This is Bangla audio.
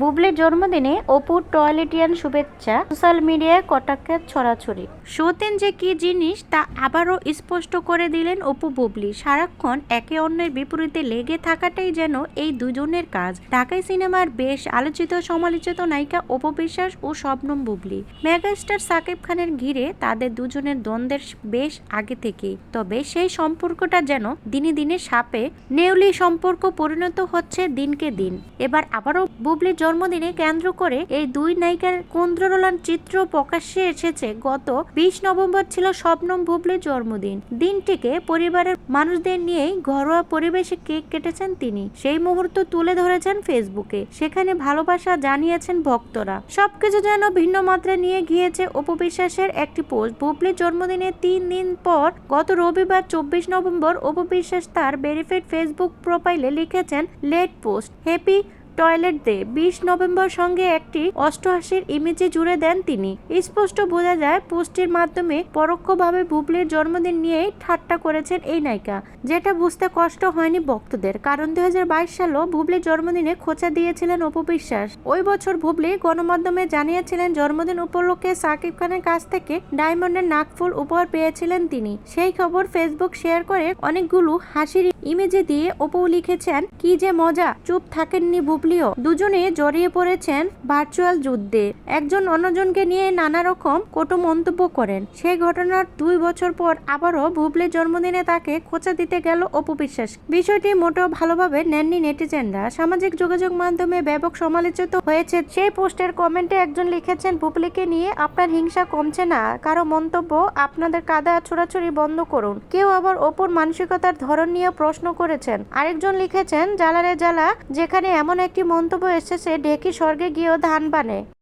বুবলির জন্মদিনে অপুর টয়লেটিয়ান শুভেচ্ছা, সোশ্যাল মিডিয়ায় কটাক্ষের ছড়াছড়ি। সতেন যে কি জিনিস তা আবারও স্পষ্ট করে দিলেন অপু বুবলি। সারাক্ষণ একে অন্যের বিপরীতে লেগে থাকাটাই যেন এই দুজনের কাজ। ঢাকাই সিনেমার বেশ আলোচিত, সমালোচিত নায়িকা অপু বিশ্বাস ও শবনম বুবলি। মেগাস্টার সাকিব খানের ঘিরে তাদের দুজনের দ্বন্দ্বের বেশ আগে থেকেই। তবে সেই সম্পর্কটা যেন দিনে দিনে সাপে, নেউলি সম্পর্ক পরিণত হচ্ছে দিনকে দিন। এবার আবারও বুবলির জন্মদিনে কেন্দ্র করে এই দুই নায়িকার কুন্দ্রোলন চিত্র প্রকাশ্যে এসেছে। গত বিশ নভেম্বর ছিল শবনম বুবলির জন্মদিন। দিনটিকে পরিবারের মানুষদের নিয়েই ঘরোয়া পরিবেশে কেক কেটেছেন তিনি। সেই মুহূর্ত তুলে ধরেছেন ফেসবুকে। সেখানে ভালোবাসা জানিয়েছেন ভক্তরা। সবকিছু যেন ভিন্ন মাত্রা নিয়ে গিয়েছে উপবিশ্বাসের একটি পোস্ট। বুবলির জন্মদিনে তিন দিন পর গত রবিবার চব্বিশ নভেম্বর উপবিশ্বাস তার ভেরিফাইড ফেসবুক প্রোফাইলে লিখেছেন, late post, happy toilet day বিশ নভেম্বর সঙ্গে একটি অষ্টআশির ইমেজে জুড়ে দেন তিনি। স্পষ্ট বোঝা যায়, পোস্টের মাধ্যমে পরোক্ষভাবে বুবলির জন্মদিন নিয়েই ঠাট্টা করেছেন এই নায়িকা, যেটা বুঝতে কষ্ট হয়নি ভক্তদের, কারণ দুই সালেও বুবলির জন্মদিনে খোঁচা দিয়েছিলেন অপু বিশ্বাস। ওই বছর বুবলি গণমাধ্যমে জানিয়েছিলেন, জন্মদিন উপলক্ষে সাকিব খানের কাছ থেকে ডায়মন্ডের নাকফুল উপহার পেয়েছিলেন তিনি। সেই খবর ফেসবুক শেয়ার করে অনেকগুলো হাসির ইমেজে দিয়ে অপু লিখেছেন, কি যে মজা, চুপ থাকেননি বুবলিও দুজনে জড়িয়ে পড়েছেন ভার্চুয়াল যুদ্ধে। একজন অন্যজনকে নিয়ে নানা রকম কটু মন্তব্য করেন। সেই ঘটনার দুই বছর পর আবারও বুবলির জন্মদিনে তাকে খোঁচা দিতে গেল অপু বিশ্বাস। বিষয়টি মোটেও ভালোভাবে নেননি নেটিজেনরা। সামাজিক যোগাযোগ মাধ্যমে ব্যাপক সমালোচিত হয়েছে। সেই পোস্টের কমেন্টে একজন লিখেছেন, বুবলিকে নিয়ে আপনার হিংসা কমছে না। কারও মন্তব্য আপনাদের কাদা ছোড়াছুড়ি বন্ধ করুন। কেউ আবার অপুর মানসিকতার ধরন নিয়ে প্রশ্ন করেছেন। আরেকজন লিখেছেন জ্বালারে জ্বালা যেখানে এমন একটি মন্তব্য এসেছে ঢেকি স্বর্গে গিয়েও ধান বানে